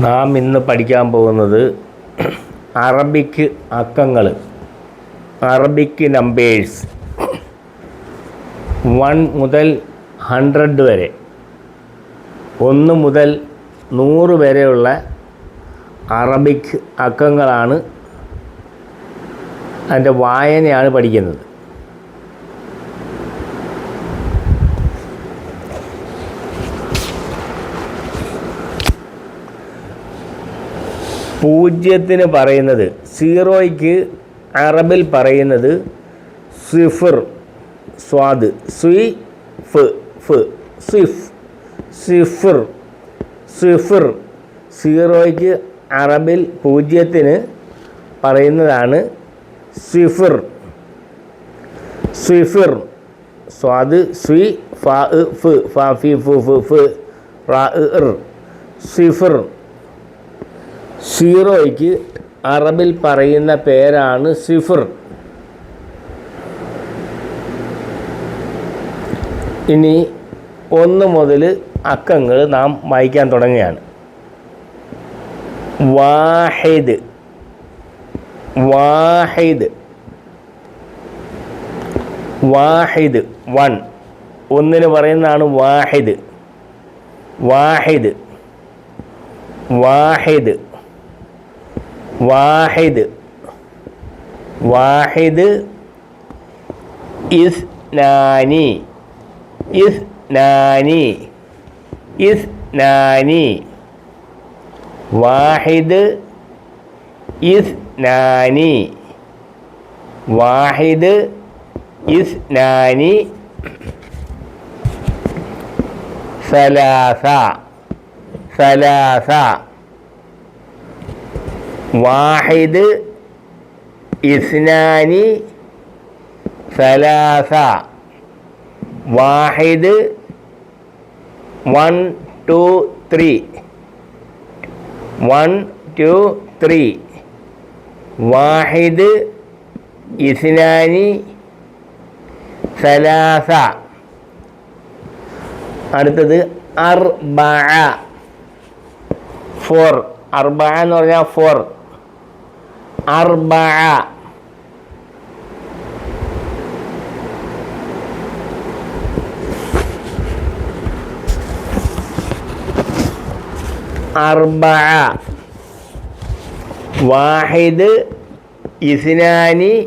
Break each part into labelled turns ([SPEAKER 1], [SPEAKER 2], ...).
[SPEAKER 1] നാം ഇന്ന് പഠിക്കാൻ പോകുന്നത് അറബിക്ക് അക്കങ്ങൾ അറബിക്ക് നമ്പേഴ്സ് വൺ മുതൽ ഹൺഡ്രഡ് വരെ. ഒന്ന് മുതൽ നൂറ് വരെയുള്ള അറബിക് അക്കങ്ങളാണ് അതിന്റെ വായനയാണ് പഠിക്കുന്നത്. പൂജ്യത്തിന് പറയുന്നത് സീറോയ്ക്ക് അറബിൽ പറയുന്നത് സിഫിർ സ്വാദ് സ്വി ഫ് ഫ് സിഫ് സിഫിർ സിഫിർ. സീറോയ്ക്ക് അറബിൽ പൂജ്യത്തിന് പറയുന്നതാണ് സിഫിർ. സ്വിഫിർ സ്വാദ് സ്വി ഫ ഫ് ഫ ഫി ഫു ഫു ഫ് സിഫിർ. സീറോയ്ക്ക് അറബിൽ പറയുന്ന പേരാണ് സിഫർ. ഇനി ഒന്ന് മുതൽ അക്കങ്ങൾ നാം വായിക്കാൻ തുടങ്ങുകയാണ്. വാഹിദ്. വാഹിദ്. വാഹിദ്. വൺ. ഒന്നിന് പറയുന്നതാണ് വാഹിദ്. വാഹിദ്. വാഹിദ്. വാഹിദ് വാഹിദ് ഇസ്നാനി ഇസ്നാനി ഇസ്നാനി വാഹിദ് ഇസ്നാനി വാഹിദ് ഇസ്നാനി സലാസ സലാസ വാഹിദ് ഇസ്നാനി സലാസ. വാഹിദ് one two three. One two three. വാഹിദ് ഇസ്നാനി സലാസ. അടുത്തത് അർബ ഫോർ. അർബ എന്ന് പറഞ്ഞാൽ ഫോർ. أربعة. أربعة. واحد اثنان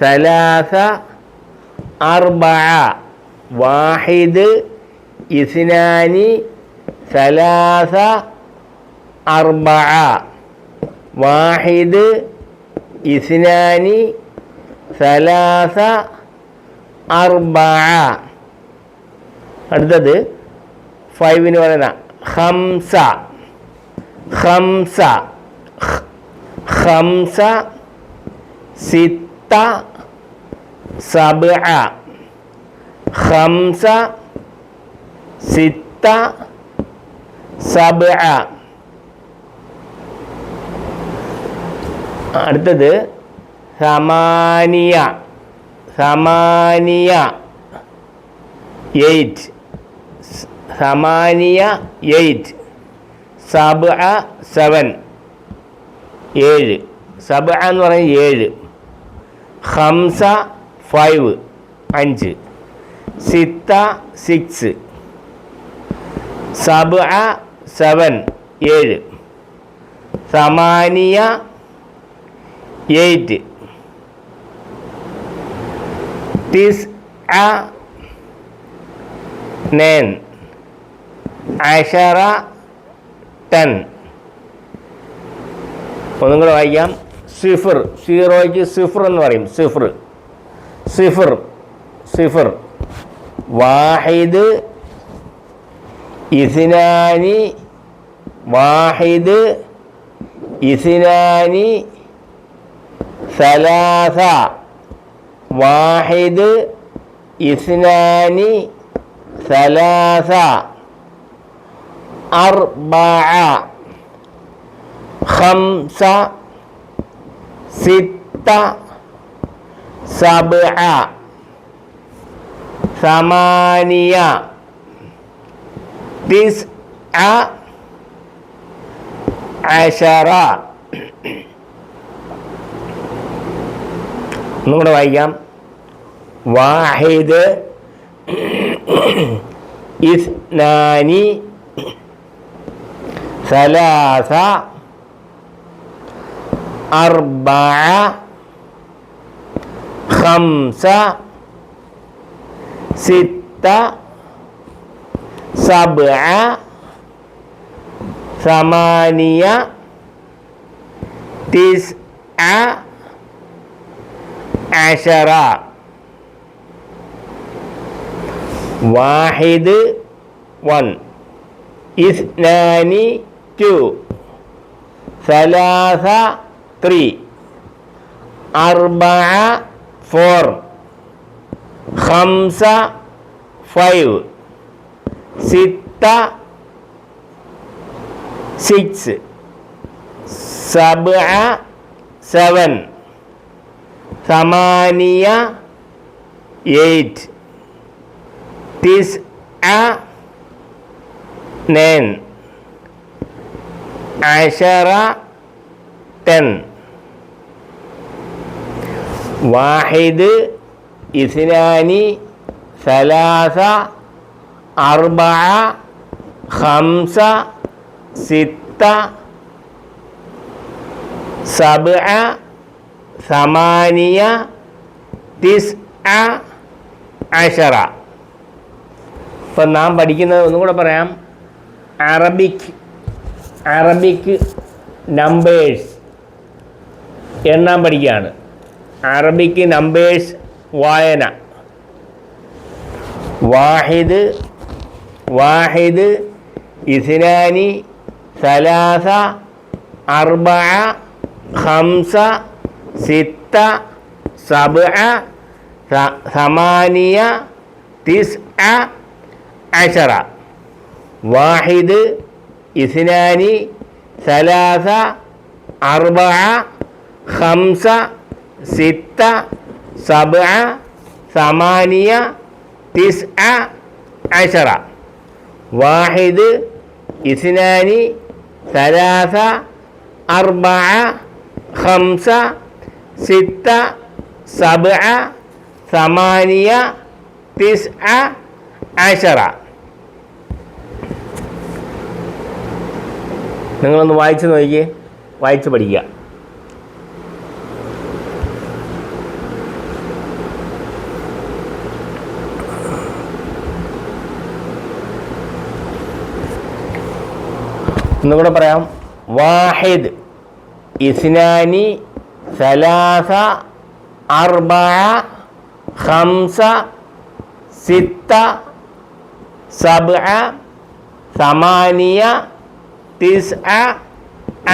[SPEAKER 1] ثلاثة أربعة. واحد اثنان ثلاثة أربعة. വാഹിദ് ഇസ്നാനി സലാസ അർബ. അടുത്തത് ഫൈവിന് പറയുന്ന ഹംസ ഹംസ ഹംസ സിത്ത സബ ഹംസ സിത്ത സബ അടുത്തത് സമാനിയ സമാനിയ എയ്റ്റ്. സമാനിയ എയ്റ്റ്. സബ സെവൻ. ഏഴ്. സബ എന്ന് പറഞ്ഞാൽ ഏഴ്. ഹംസ ഫൈവ്. അഞ്ച്. സിത്ത സിക്സ്. സബ സെവൻ. ഏഴ്. സമാനിയ എയ്റ്റ് തിസ് അ നയൻ ആഷറ ടെൻ ഒന്നും കൂടെ വായിക്കാം. സിഫർ സീറോയ്ക്ക് സിഫർ എന്ന് പറയും. സിഫർ സിഫർ സിഫർ വാഹിദ് ഇസ്നാനി വാഹിദ് ഇസ്നാനി ثلاثة. واحد اثنان ثلاثة. أربعة خمسة ستة سبعة ثمانية تسعة عشرة. Mengenal ayam, wahid, isnani, salasa, arba, khamsa, sita, saba, samania, tis a. അഷറ വാഹിദ് വൺ. ഇസ്നാനി ടു. സലാസ ത്രീ. അർബ ഫോർ. ഹംസ ഫൈവ്. സിത്ത six. Sub seven. സമാനിയ eight this nine അഷറ ten വാഹിദ് ഇസ്നാനി സലാസ അർബഅ ഖംസ സിത്ത സബ്അ സമാനിയ തിസ് അഷറ ഇപ്പം നാം പഠിക്കുന്നത് ഒന്നും കൂടെ പറയാം. അറബിക് അറബിക് നമ്പേഴ്സ് എണ്ണാൻ പഠിക്കുകയാണ്. അറബിക് നമ്പേഴ്സ് വായന. വാഹിദ് വാഹിദ് ഇസ്നാനി സലാസ അർബ ഖംസ സിത്ത സബ്അ സമാനിയ തിസ് അഷറ വാഹിദ് ഇസ്നാനി സലാസ അർബഅ ഖംസ സിത്ത സബ സമാനിയ തിസ് അഷറ വാഹിദ് ഇസ്നാനി സലാസ അർബഅ ഖംസ സിത്ത സബ സമാനിയ തിസ് അഷറ നിങ്ങളൊന്ന് വായിച്ച് നോക്കിയേ. വായിച്ച് പഠിക്കുക. ഒന്നുകൂടെ പറയാം. വാഹിദ് ഇസ്നാനി സലാസ അർബഅ ഹംസ സിത്ത സബ്അ സമാനിയ തിസ്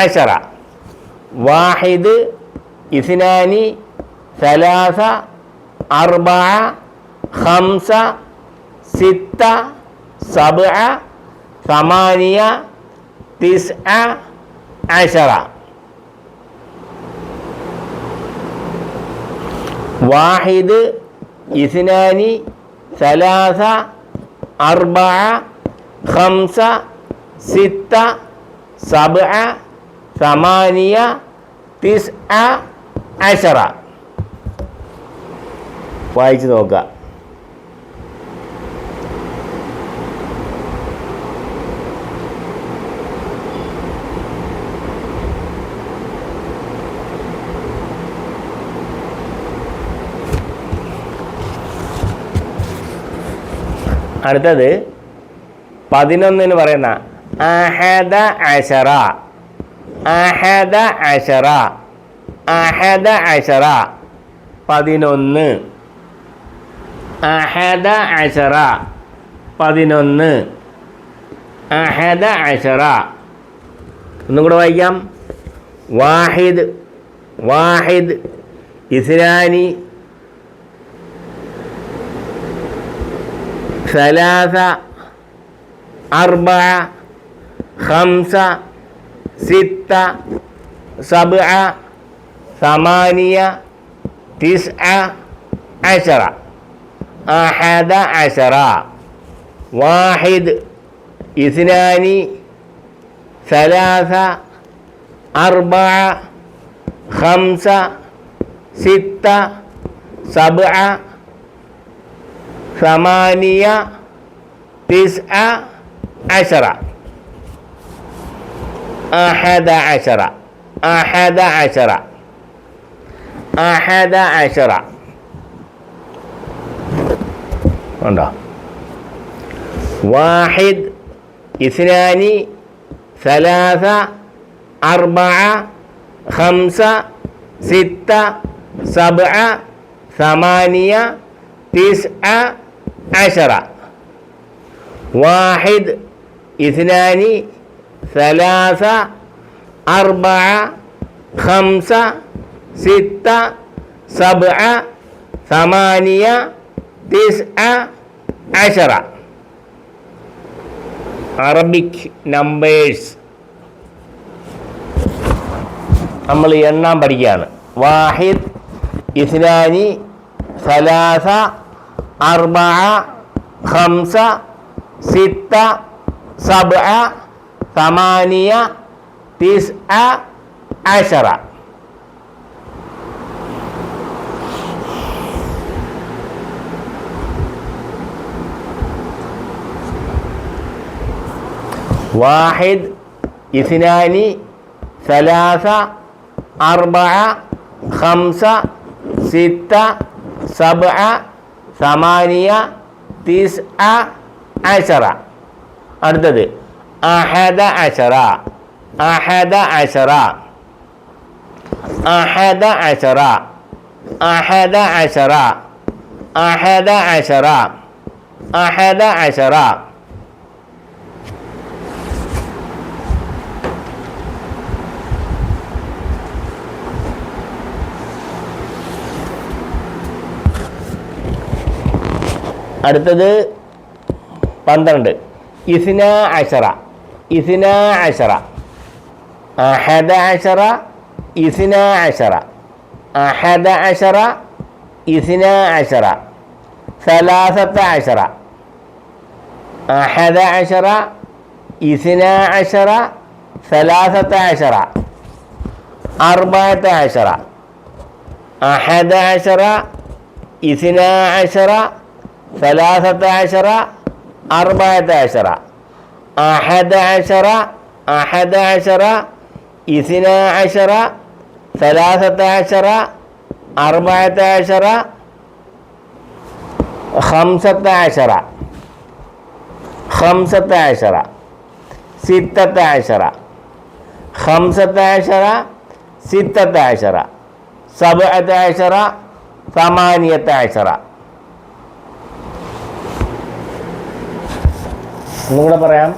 [SPEAKER 1] അഷറ വാഹിദ് ഇസ്നാനി സലാസ അർബഅ ഹംസ സിത്ത സബ്അ സമാനിയ തിസ് അഷറ വാഹിദ് ഇസ്നാനി സലാസ അർബഅ ഖംസ സിത്ത സബ സമാനിയ തിസ് അഷറ വായിച്ചു നോക്കുക. അടുത്തത് പതിനൊന്നിന് പറയുന്ന അഹദ അഷറ അഹദ അഷറ അഹദ അഷറ പതിനൊന്ന്. അഹദ അഷറ പതിനൊന്ന്. അഹദ അഷറ ഒന്നും കൂടെ വായിക്കാം. വാഹിദ്. വാഹിദ്. ഇസ്ലാനി ثلاثة أربعة خمسة ستة سبعة ثمانية تسعة عشرة. أحد عشرة واحد اثنان ثلاثة أربع خمسة ستة سبعة ثمانية تسعة عشرة. أحد عشرة أحد عشرة أحد عشرة واحد اثنان ثلاثة أربعة خمسة ستة سبعة ثمانية تسعة عشرة واحد اثنان ثلاثة أربعة خمسة ستة سبعة ثمانية تسعة عشرة അറബിക് നമ്പേഴ്സ് നമ്മൾ എണ്ണാൻ പഠിക്കുകയാണ് വാഹിദ് ഇസ്നാനി സലാസ arba'a khamsa sita sab'a tamaniya tis'a asyara. واحد اثنان ثلاثة أربعة خمسة ستة سبعة സമാനിയ തിസ് അ അഷറ അടുത്തത് അഹദ അഷറ അഹദ അഷറ അഹദ അഷറ അഹദ അഷറ അഹദ അഷറ അഹദ അഷറ അടുത്തത് പന്ത്രണ്ട്. ഇസ്ന അഷറ ഇസ്ന അഷറ അഹദ അഷറ ഇസ്ന അഷറ അഹദ അഷറ ഇസ്ന അഷറ സലാസത്ത അഷറ അഹദ അഷറ ഇസ്ന അഷറ സലാസത്ത അഷറ അർബാത്ത അഷറ അഹദ അഷറ ഇസ്ന അഷറ ثلاثة عشر أربعة عشر أحد عشر أحد عشر اثنا عشر ثلاثة عشر أربعة عشر خمسة عشر خمسة عشر ستة عشر خمسة عشر ستة عشر سبعة عشر ثمانية عشر. ഒന്നുകൂടെ പറയാം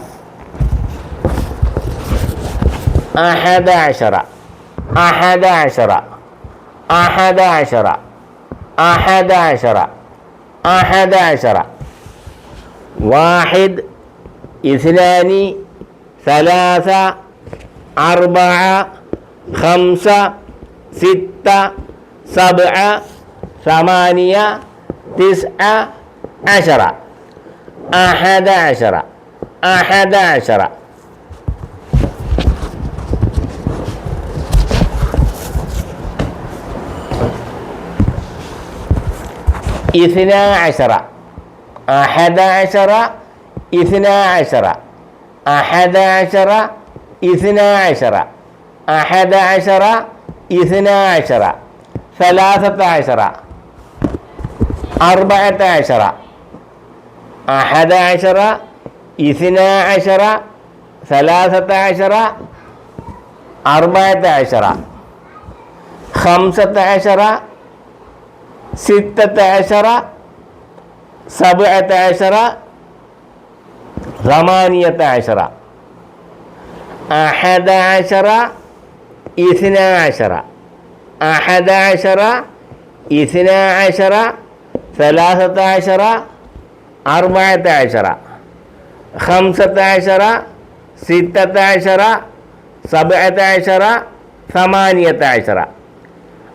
[SPEAKER 1] أحد عشر أحد عشر أحد عشر أحد عشر أحد عشر واحد اثنان ثلاثة أربعة خمسة ستة سبعة ثمانية تسعة عشر أحد عشر أحد عشر. اثنا عشر. أحد عشر اثنا عشر. أحد عشر اثنا عشر. أحد عشر اثنا عشر. ثلاثة عشر. أربعة عشر. أحد عشر اثنا عشر ثلاثة عشر أربعة عشر خمسة عشر ستة عشر سبعة عشر ثمانية عشر أحد عشر اثنا عشر أحد عشر اثنا عشر ثلاثة عشر أربعة عشر خمسة عشر ستة عشر سبعة عشر ثمانية عشر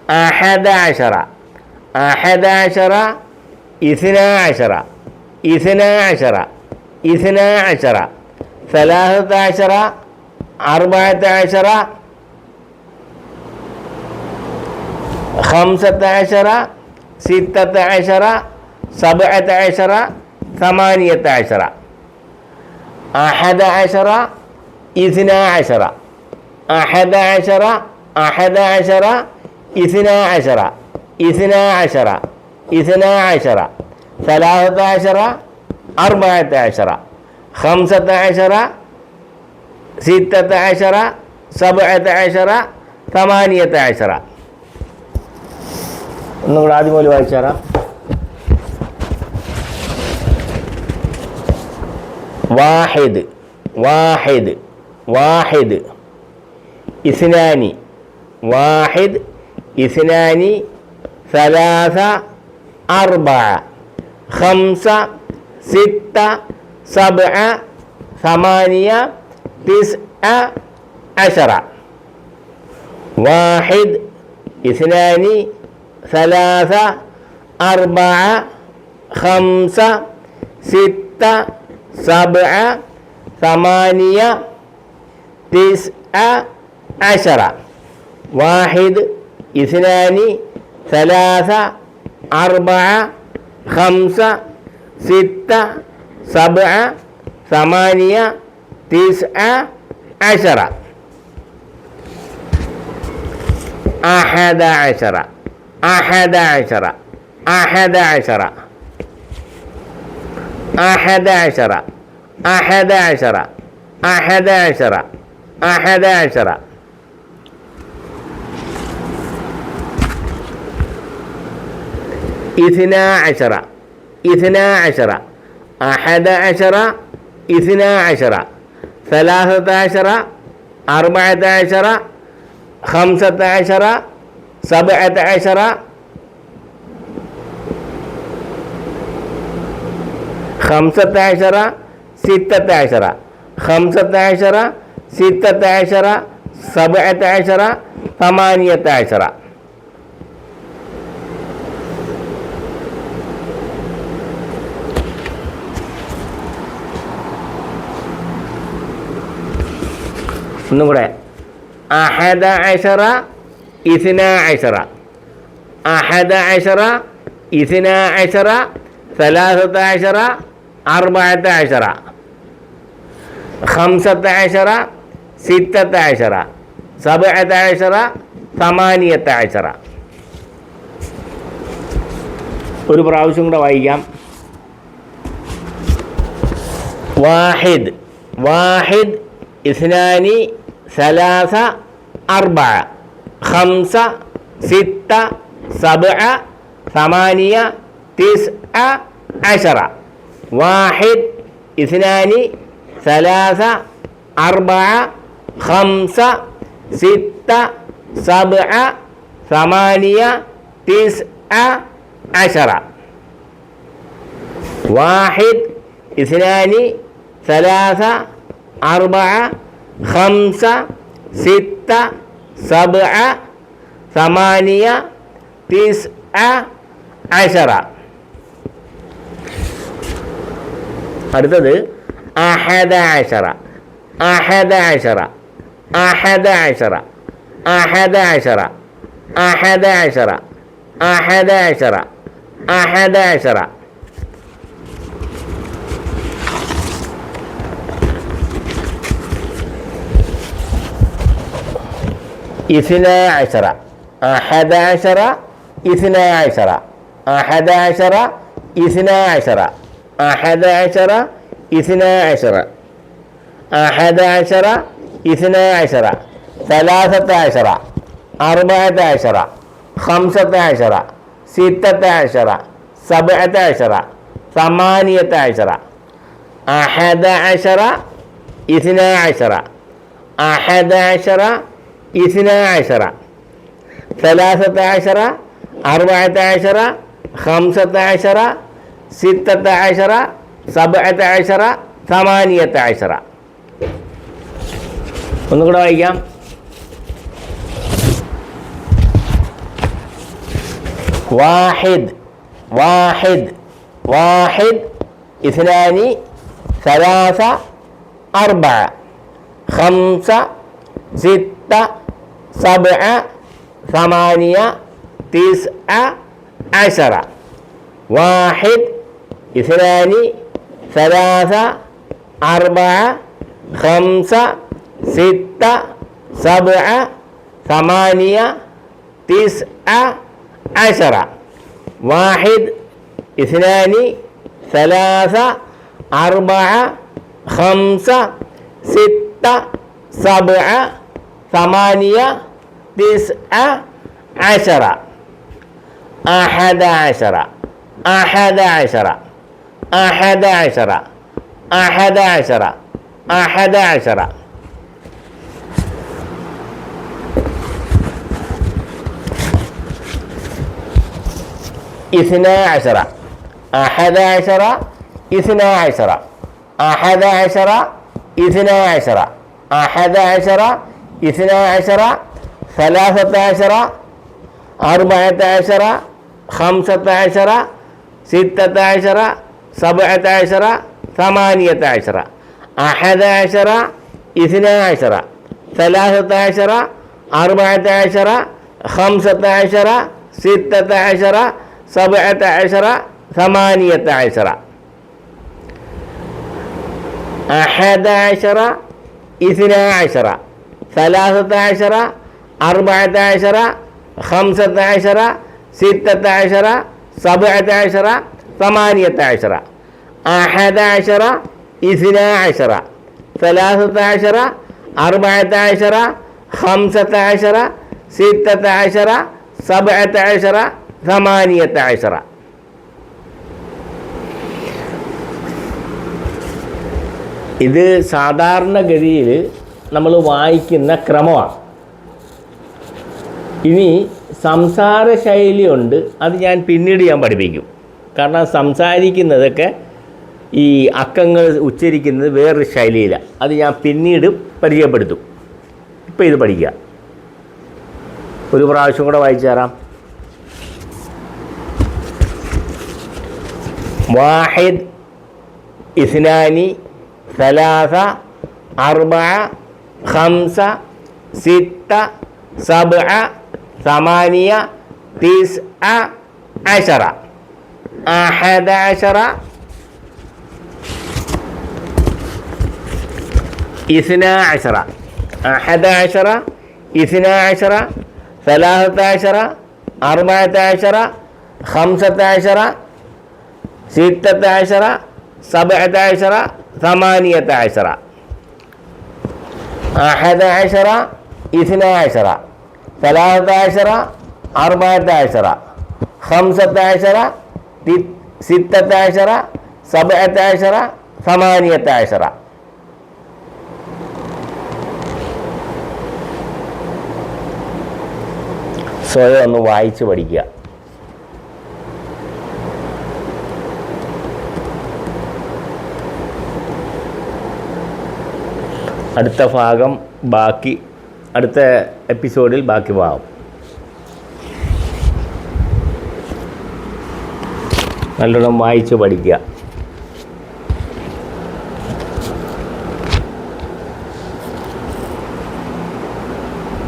[SPEAKER 1] أحد عشر أحد عشر اثنا عشر اثنا عشر اثنا عشر ثلاثة عشر أربعة عشر خمسة عشر ستة عشر سبعة عشر ثمانية عشر. أحد عشر اثنا عشر أحد عشر أحد عشر اثنا عشر اثنا عشر اثنا عشر ثلاثة عشر أربعة عشر خمسة عشر ستة عشر سبعة عشر ثمانية عشر ഒന്നുകൂടെ ആദ്യം പോലെ واحد واحد واحد. اثنان واحد. اثنان ثلاثة أربعة خمسة ستة سبعة ثمانية تسعة عشرة واحد. اثنان ثلاثة أربعة خمسة ستة سبعة ثمانية تسعة عشرة. واحد اثنان ثلاثة أربعة خمسة ستة سبعة ثمانية تسعة عشرة. أحد عشر. أحد عشر. أحد عشر. أحد عشر أحد عشر أحد عشر أحد عشر. اثنا عشر اثنا عشر. أحد عشر اثنا عشر. ثلاثة عشر أربعة عشر خمسة عشر سبعة عشر خمسة عشر ستة عشر خمسة عشر ستة عشر سبعة عشر ثمانية عشر ഒന്നും കൂടെ അഹദ അഷറ ഇസ്ന അഷറ അഹദ അഷറ ഇസ്ന അഷറ ثلاثة عشر അർബായത്തെ ആഷറ ഹംസത്തെ ആഷറ സിത്തത്തെ ആഷറ സബത്തെ ആഷറ സമാനിയത്തെ ആഷറ ഒരു പ്രാവശ്യം കൂടെ വായിക്കാം. വാഹിദ് വാഹിദ് ഇസ്നാനി സലാസ അർബ. ഹംസ സിത്ത സബ സമാനിയ തിസ് അഷറ واحد اثنان ثلاثة أربعة خمسة ستة سبعة ثمانية تسعة عشرة. واحد اثنان ثلاثة أربعة خمسة ستة سبعة ثمانية تسعة عشرة. അടുത്തത് അഹദ ആഷറ അഹദ ആഷറ അഹദ ആഷറ അഹദ ആഷറ അഹദ ആഷറ അഹദ ആഷറ അഹദ ആഷറ ഇസ്നാ ആഷറ അഹദ ആഷറ ഇസ്നാ ആഷറ അഹദ ആഷറ ഇസ്നാ ആഷറ أحد عشر اثنا عشر. أحد عشر اثنا عشر. ثلاثة عشر أربعة عشر خمسة عشر ستة عشر سبعة عشر ثمانية عشر. أحد عشر اثنا عشر. أحد عشر اثنا عشر. ثلاثة عشر أربعة عشر خمسة عشر ستة عشر سبعة عشر ثمانية عشر ഒന്നുകൂടെ വായിക്കാം واحد واحد واحد اثنان ثلاثة أربعة خمسة ستة سبعة ثمانية تسع عشر واحد اثنان ثلاثة أربعة خمسة ستة سبعة ثمانية تسعة عشر واحد اثنان ثلاثة أربعة خمسة ستة سبعة ثمانية تسعة عشر أحد عشر. أحد عشر. أحد عشر. أحد عشر. أحد عشر. اثنا عشر. أحد عشر. اثنا عشر. أحد عشر. اثنا عشر. أحد عشر. اثنا عشر. ثلاثة عشر. أربعة عشر. خمسة عشر. ستة عشر. سبعة عشر ثمانية عشر أحد عشر اثنا عشر ثلاثة عشر أربعة عشر خمسة عشر ستة عشر سبعة عشر ثمانية عشر. أحد عشر اثنا عشر ثلاثة عشر أربعة عشر خمسة عشر ستة عشر سبعة عشر ثمانية عشر أحد عشر اثنا عشر ثلاثة عشر أربعة عشر خمسة عشر ستة عشر سبعة عشر ثمانية عشر ഇത് സാധാരണഗതിയിൽ നമ്മൾ വായിക്കുന്ന ക്രമമാണ് ഇനി സംസാര ശൈലിയുണ്ട് അത് ഞാൻ പിന്നീട് ഞാൻ പഠിപ്പിക്കും കാരണം സംസാരിക്കുന്നതൊക്കെ ഈ അക്കങ്ങൾ ഉച്ചരിക്കുന്നത് വേറൊരു ശൈലിയിലാണ് അത് ഞാൻ പിന്നീട് പരിചയപ്പെടുത്തും. ഇപ്പം ഇത് പഠിക്കുക. ഒരു പ്രാവശ്യം കൂടെ വായിച്ചു തരാം. വാഹിദ് ഇസ്നാനി സലാസ അർബ ഹംസ സിത്ത സബ സമാനിയ തിസ് അഷറ أحد عشر اثنا عشر أحد عشر اثنا عشر ثلاثة عشر أربعة عشر خمسة عشر ستة عشر سبعة عشر ثمانية عشر أحد عشر اثنا عشر ثلاثة عشر أربعة عشر خمسة عشر ستة عشر سبعة عشر ثمانية عشر സ്വയം ഒന്ന് വായിച്ച് പഠിക്കുക അടുത്ത ഭാഗം ബാക്കി അടുത്ത എപ്പിസോഡിൽ ബാക്കി ഭാഗം നല്ലോണം വായിച്ച് പഠിക്കുക.